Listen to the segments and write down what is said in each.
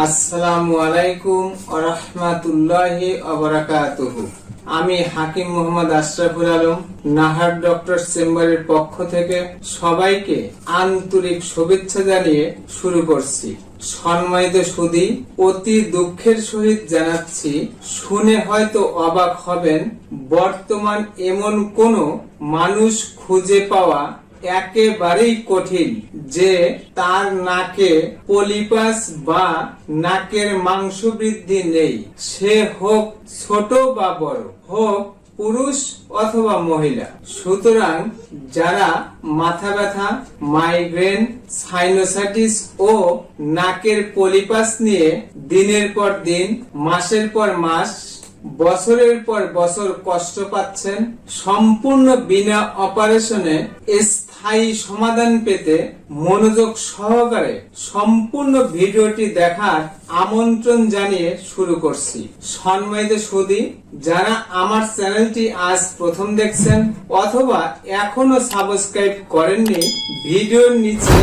আসসালামু আলাইকুম আমি হাকিম মোহাম্মদ আশরাফুল আলম, নাহার ডক্টর চেম্বারের পক্ষ থেকে সবাইকে আন্তরিক শুভেচ্ছা জানিয়ে শুরু করছি। সম্মানিত সুদী, অতি দুঃখের সহিত জানাচ্ছি, শুনে হয়তো অবাক হবেন, বর্তমান এমন কোন মানুষ খুঁজে পাওয়া একেবারেই কঠিন যে তার নাকে পলিপাস বা নাকের মাংস বৃদ্ধি নেই। সে হোক ছোট বা বড়, হোক পুরুষ অথবা মহিলা। সুতরাং যারা মাথা ব্যথা, মাইগ্রেন, সাইনোসাইটিস ও নাকের পলিপাস নিয়ে দিনের পর দিন, মাসের পর মাস, বছরের পর বছর কষ্ট পাচ্ছেন, সম্পূর্ণ বিনা অপারেশনে স্থায়ী সমাধান পেতে মনোযোগ সহকারে সম্পূর্ণ ভিডিওটি দেখার আমন্ত্রণ জানিয়ে শুরু করছি সম্মানিত সুদী, যারা আমার চ্যানেলটি আজ প্রথম দেখছেন অথবা এখনও সাবস্ক্রাইব করেননি, ভিডিওর নিচে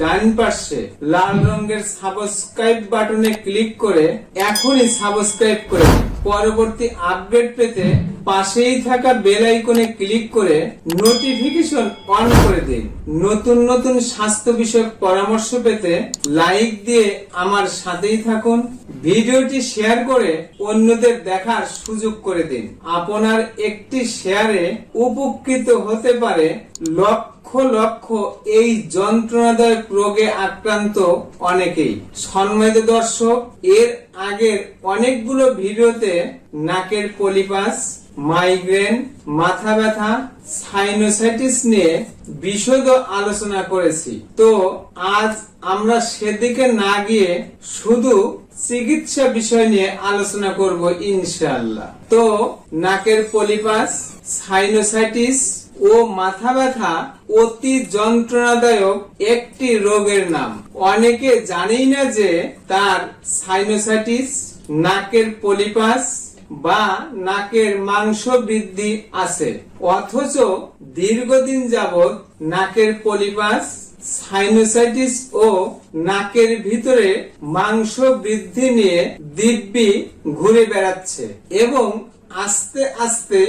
ডান পাশে লাল রঙের সাবস্ক্রাইব বাটনে ক্লিক করে এখনই সাবস্ক্রাইব করে। পরবর্তী আপডেট পেতে পাশেই থাকা বেল আইকনে ক্লিক করে নোটিফিকেশন অন করে দিন। নতুন নতুন স্বাস্থ্য বিষয়ক পরামর্শ পেতে লাইক দিয়ে আমার সাথেই থাকুন। ভিডিওটি শেয়ার করে অন্যদের দেখার সুযোগ করে দিন। আপনার একটি শেয়ারে উপকৃত হতে পারে লক্ষ লক্ষ এই যন্ত্রণাদায়ক রোগে আক্রান্ত অনেকেই। সম্মানিত দর্শক, এর আগের অনেকগুলো ভিডিওতে নাকের পলিপাস, মাইগ্রেন, মাথা ব্যথা, সাইনোসাইটিস নিয়ে বিশদ আলোচনা করেছি। তো আজ আমরা সেদিকে না গিয়ে শুধু চিকিৎসা বিষয় নিয়ে আলোচনা করব ইনশাআল্লাহ। তো নাকের পলিপাস, সাইনোসাইটিস ও মাথা ব্যথা অতি যন্ত্রণাদায়ক একটি রোগের নাম। অনেকে জানেই না যে তার সাইনোসাইটিস নাকের পলিপাস বা নাকের মাংস বৃদ্ধি আছে। অথচ দীর্ঘদিন যাবৎ নাকের পলিপাস সাইনোসাইটিস ও নাকের ভিতরে মাংস বৃদ্ধি নিয়ে দিব্যি ঘুরে বেড়াচ্ছে এবং আস্তে আস্তে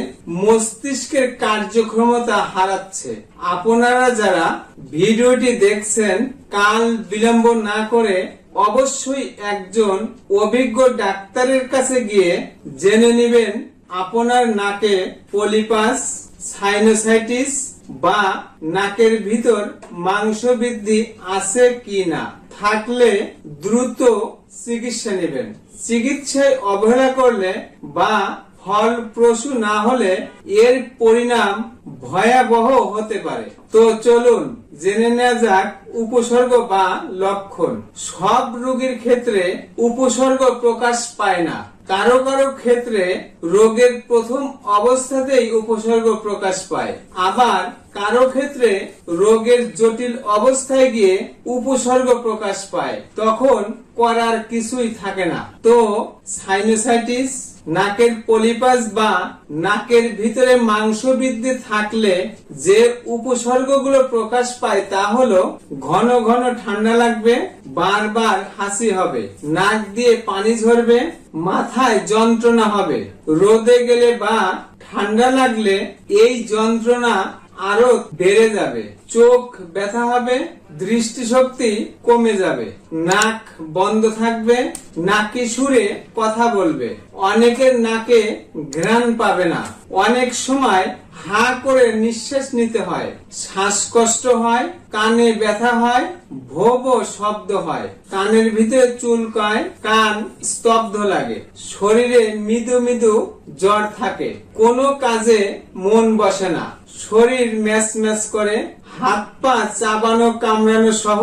মস্তিষ্কের কার্যক্ষমতা হারাচ্ছে। আপনারা যারা ভিডিওটি দেখছেন, কাল বিলম্ব না করে অবশ্যই একজন অভিজ্ঞ ডাক্তারের কাছে গিয়ে জেনে নেবেন আপনার নাকে পলিপাস, সাইনোসাইটিস বা নাকের ভিতর মাংস বৃদ্ধি আছে কি না থাকলে দ্রুত চিকিৎসা নেবেন। চিকিৎসায় অবহেলা করলে বা ফলপ্রসূ না হলে এর পরিণাম ভয়াবহ হতে পারে। তো চলুন, জেনে নেওয়া যাক উপসর্গ বা লক্ষণ। সব রোগীর ক্ষেত্রে উপসর্গ প্রকাশ পায় না। কারও কারও ক্ষেত্রে রোগের প্রথম অবস্থাতেই উপসর্গ প্রকাশ পায়। আবার কারও ক্ষেত্রে রোগের জটিল অবস্থায় গিয়ে উপসর্গ প্রকাশ পায়। তখন করার কিছুই থাকে না। তো সাইনোসাইটিস নাকের পলিপাস বা নাকের ভিতরে মাংস বৃদ্ধি থাকলে যে উপসর্গগুলো প্রকাশ পায় তা হলো ঘন ঘন ঠান্ডা লাগবে, বারবার হাসি হবে, নাক দিয়ে পানি ঝরবে, মাথায় যন্ত্রণা হবে। রোদে গেলে বা ঠান্ডা লাগলে এই যন্ত্রণা আরও বেড়ে যাবে। চোখ ব্যথা হবে, দৃষ্টিশক্তি কমে যাবে। নাক বন্ধ থাকবে, নাকি সুরে কথা বলবে। অনেকের নাকে ঘ্রাণ পাবে না। অনেক সময় হা করে নিঃশ্বাস নিতে হয়। শ্বাসকষ্ট হয়, কানে ব্যথা হয়, ভোব শব্দ হয়। কানের ভিতরে চুলকায় কান স্তব্ধ লাগে। শরীরে মৃদু মৃদু জ্বর থাকে। কোনো কাজে মন বসে না। শরীর ম্যাচ ম্যাচ করে, হাত পা চাবানো, কামড়ানো সহ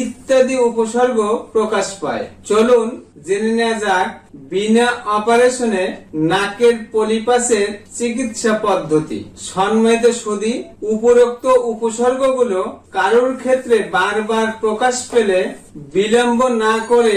ইত্যাদি উপসর্গ প্রকাশ পায়। চলুন জেনে নেওয়া যাক, বিনা অপারেশনে নাকের পলিপাসের চিকিৎসা পদ্ধতি। সম্মিলিত সুদি, উপরোক্ত উপসর্গগুলো কারোর ক্ষেত্রে বারবার প্রকাশ পেলে বিলম্ব না করে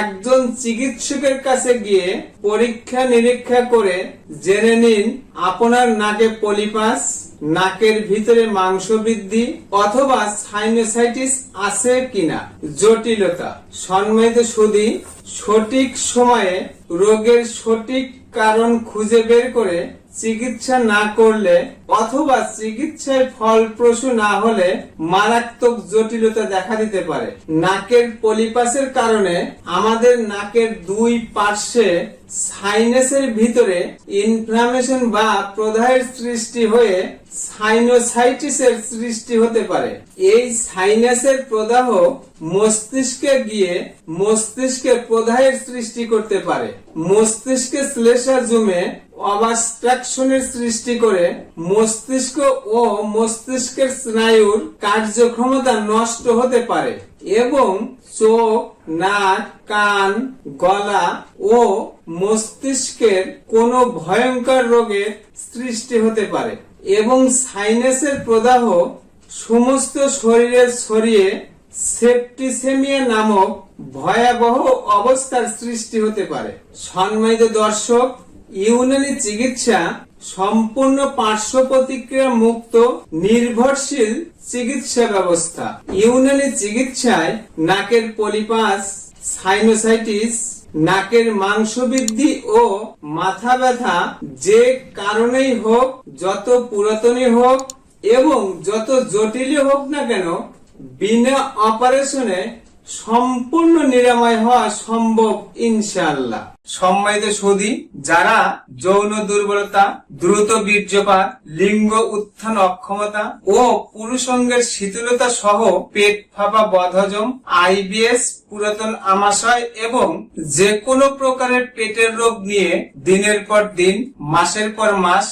একজন চিকিৎসকের কাছে গিয়ে পরীক্ষা নিরীক্ষা করে জেনে নিন আপনার নাকে পলিপাস নাকের ভিতরে মাংস বৃদ্ধি অথবা সাইনোসাইটিস আছে কিনা? জটিলতা সম্মিলিত সুদি সঠিক সময়ে রোগের সঠিক কারণ খুঁজে বের করে চিকিৎসা না করলে অথবা চিকিৎসায় ফলপ্রসূ না হলে মারাত্মক জটিলতা দেখা দিতে পারে। নাকের পলিপাসের কারণে আমাদের নাকের দুই পার্শ্বে সাইনাসের ভিতরে ইনফ্লামেশন বা প্রদাহের সৃষ্টি হয়ে সাইনোসাইটিসের সৃষ্টি হতে পারে। এই সাইনাসের প্রদাহ মস্তিষ্কে গিয়ে মস্তিষ্কে প্রদাহের সৃষ্টি করতে পারে। মস্তিষ্কে শ্লেষা জমে অবাস্ট্রাকশনের সৃষ্টি করে মস্তিষ্ক ও মস্তিষ্কের স্নায়ুর কার্যক্ষমতা নষ্ট হতে পারে এবং চোখ, নাক, কান, গলা ও মস্তিষ্কের কোনো ভয়ঙ্কর রোগের সৃষ্টি হতে পারে এবং সাইনাসের প্রদাহ সমস্ত শরীরে ছড়িয়ে সেপ্টিসেমিয়া নামক ভয়াবহ অবস্থার সৃষ্টি হতে পারে। সম্মানিত দর্শক ইউনানি চিকিৎসা সম্পূর্ণ পার্শ্ব প্রতিক্রিয়া মুক্ত, নির্ভরশীল চিকিৎসা ব্যবস্থা। ইউনানি চিকিৎসায় নাকের পলিপাস, সাইনোসাইটিস, নাকের মাংস বৃদ্ধি ও মাথা ব্যথা যে কারণেই হোক, যত পুরাতনই হোক এবং যত জটিলই হোক না কেন, বিনা অপারেশনে সম্পূর্ণ নিরাময় হওয়া সম্ভব ইনশাআল্লাহ। সম্মানিত সুদী যারা যৌন দুর্বলতা, দ্রুত বীর্যপাত, লিঙ্গ উত্থান অক্ষমতা ও পুরুষঙ্গের শীতলতা সহ পেট ফাঁপা বদহজম আইবিএস, পুরাতন আমাশয় এবং যে কোনো প্রকারের পেটের রোগ নিয়ে দিনের পর দিন, মাসের পর মাস,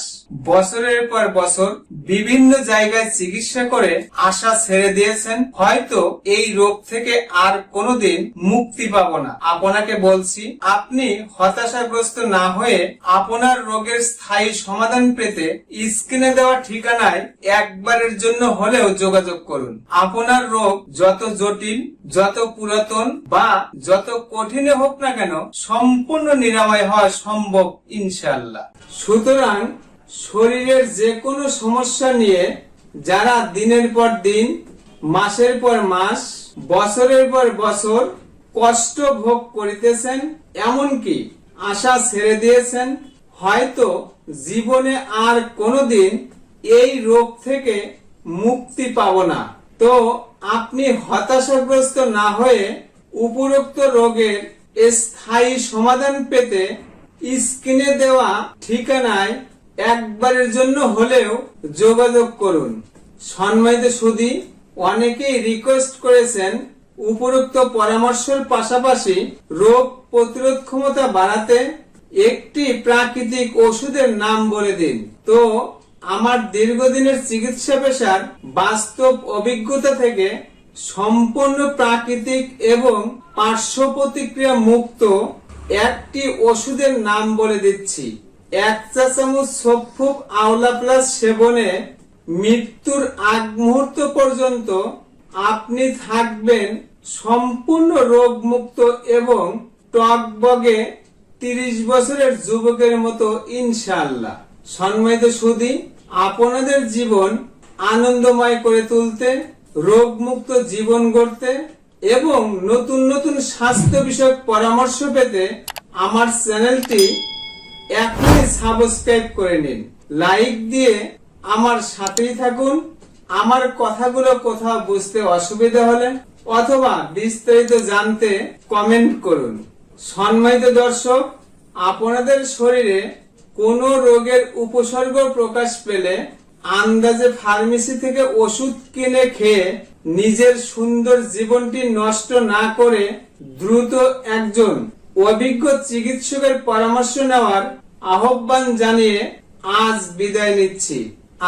বছরের পর বছর বিভিন্ন জায়গায় চিকিৎসা করে আশা ছেড়ে দিয়েছেন। হয়তো এই রোগ থেকে আর কোনোদিন মুক্তি পাবো না। আপনাকে বলছি, আপনি হতাশাগ্রস্ত না হয়ে আপনার রোগের স্থায়ী সমাধান পেতে স্ক্রিনে দেওয়া ঠিকানায় একবারের জন্য হলেও যোগাযোগ করুন। আপনার রোগ যত জটিল, যত পুরাতন বা যত কঠিনে হোক না কেন, সম্পূর্ণ নিরাময় হওয়া সম্ভব ইনশাল্লাহ সুতরাং শরীরের যে কোনো সমস্যা নিয়ে যারা দিনের পর দিন, মাসের পর মাস, বছরের পর বছর কষ্ট ভোগ করিতেছেন এমনকি আশা ছেড়ে দিয়েছেন, হয়তো জীবনে আর কোনোদিন এই রোগ থেকে মুক্তি পাব না। তো আপনি হতাশাগ্রস্ত না হয়ে উপরোক্ত রোগের স্থায়ী সমাধান পেতে স্ক্রিনে দেওয়া ঠিকানায় একবারের জন্য হলেও যোগাযোগ করুন। সম্মানিত সুদী, অনেকেই রিকোয়েস্ট করেছেন উপরোক্ত পরামর্শের পাশাপাশি রোগ প্রতিরোধ ক্ষমতা বাড়াতে একটি প্রাকৃতিক ওষুধের নাম বলে দিন। তো, আমার দীর্ঘদিনের চিকিৎসা পেশার বাস্তব অভিজ্ঞতা থেকে সম্পূর্ণ প্রাকৃতিক এবং পার্শ্ব প্রতিক্রিয়া মুক্ত একটি ওষুধের নাম বলে দিচ্ছি। এক চা চামচ সফুক আওলা প্লাস সেবনে মৃত্যুর আগ মুহূর্ত পর্যন্ত আপনি থাকবেন সম্পূর্ণ রোগ মুক্ত এবং টকবগে তিরিশ বছরের যুবকের মতো, ইনশাআল্লাহ। সম্মানিত সুদী, আপনাদের জীবন আনন্দময় করে তুলতে রোগ মুক্ত জীবন গড়তে এবং নতুন নতুন স্বাস্থ্য বিষয়ক পরামর্শ পেতে আমার চ্যানেলটি এখনই সাবস্ক্রাইব করে নিন। লাইক দিয়ে আমার সাথেই থাকুন। আমার কথাগুলো কোথাও বুঝতে অসুবিধা হলে অথবা বিস্তারিত জানতে কমেন্ট করুন। সম্মানিত দর্শক, আপনাদের শরীরে কোনো রোগের উপসর্গ প্রকাশ পেলে আন্দাজে ফার্মেসি থেকে ওষুধ কিনে খেয়ে নিজের সুন্দর জীবনটি নষ্ট না করে দ্রুত একজন অভিজ্ঞ চিকিৎসকের পরামর্শ নেওয়ার আহ্বান জানিয়ে আজ বিদায় নিচ্ছি।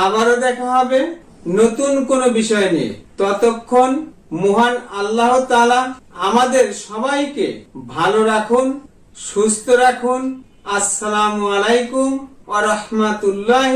আবারও দেখা হবে নতুন কোনো বিষয় নিয়ে ততক্ষণ মহান আল্লাহ তালা আমাদের সবাইকে ভালো রাখুন, সুস্থ রাখুন। আসসালামু আলাইকুম আ রহমাতুল্লাহ